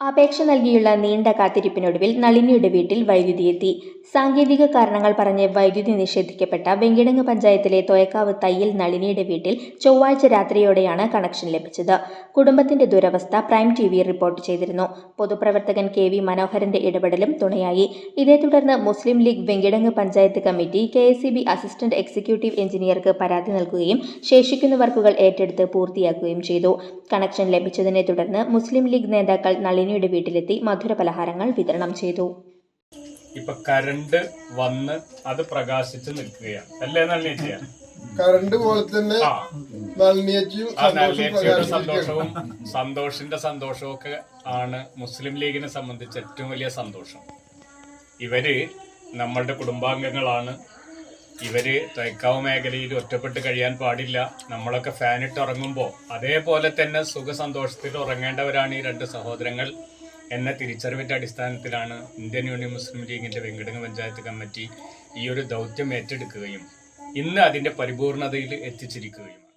അപേക്ഷ നൽകിയുള്ള നീണ്ട കാത്തിരിപ്പിനൊടുവിൽ നളിനിയുടെ വീട്ടിൽ വൈദ്യുതി എത്തി. സാങ്കേതിക കാരണങ്ങൾ പറഞ്ഞ് വൈദ്യുതി നിഷേധിക്കപ്പെട്ട വെങ്കിടങ്ങ് പഞ്ചായത്തിലെ തോയക്കാവ് തയ്യൽ നളിനിയുടെ വീട്ടിൽ ചൊവ്വാഴ്ച രാത്രിയോടെയാണ് കണക്ഷൻ ലഭിച്ചത്. കുടുംബത്തിന്റെ ദുരവസ്ഥ പ്രൈം ടി റിപ്പോർട്ട് ചെയ്തിരുന്നു. പൊതുപ്രവർത്തകൻ കെ വി മനോഹരന്റെ ഇടപെടലും തുണയായി. ഇതേ തുടർന്ന് Muslim League Venkitangu panchayat committee K assistant executive എഞ്ചിനീയർക്ക് പരാതി നൽകുകയും ശേഷിക്കുന്ന വർക്കുകൾ ഏറ്റെടുത്ത് പൂർത്തിയാക്കുകയും ചെയ്തു. കണക്ഷൻ ലഭിച്ചതിനെ തുടർന്ന് മുസ്ലിം ലീഗ് നേതാക്കൾ നളിനിയുടെ വീട്ടിലെത്തി മധുരപലഹാരങ്ങൾ വിതരണം ചെയ്തു. ഇപ്പൊ കരണ്ട് വന്ന് അത് പ്രകാശിച്ച് നിൽക്കുകയാണ് അല്ലേ നളിനിയ കറണ്ട് പോലെ തന്നെ സന്തോഷവും സന്തോഷിന്റെ സന്തോഷവും ഒക്കെ ആണ് മുസ്ലിം ലീഗിനെ സംബന്ധിച്ച് ഏറ്റവും വലിയ സന്തോഷം. ഇവർ നമ്മളുടെ കുടുംബാംഗങ്ങളാണ്. ഇവർ തൈക്കാവ് മേഖലയിൽ ഒറ്റപ്പെട്ട് കഴിയാൻ പാടില്ല. നമ്മളൊക്കെ ഫാനിട്ട് ഉറങ്ങുമ്പോൾ അതേപോലെ തന്നെ സുഖസന്തോഷത്തിൽ ഉറങ്ങേണ്ടവരാണ് ഈ രണ്ട് സഹോദരങ്ങൾ. എന്ന തിരിച്ചറിവിന്റെ അടിസ്ഥാനത്തിലാണ് ഇന്ത്യൻ യൂണിയൻ മുസ്ലിം ലീഗിന്റെ വെങ്കിടങ്ങ് പഞ്ചായത്ത് കമ്മിറ്റി ഈ ഒരു ദൗത്യം ഏറ്റെടുക്കുകയും ഇന്ന് അതിന്റെ പരിപൂർണതയിൽ എത്തിച്ചിരിക്കുകയും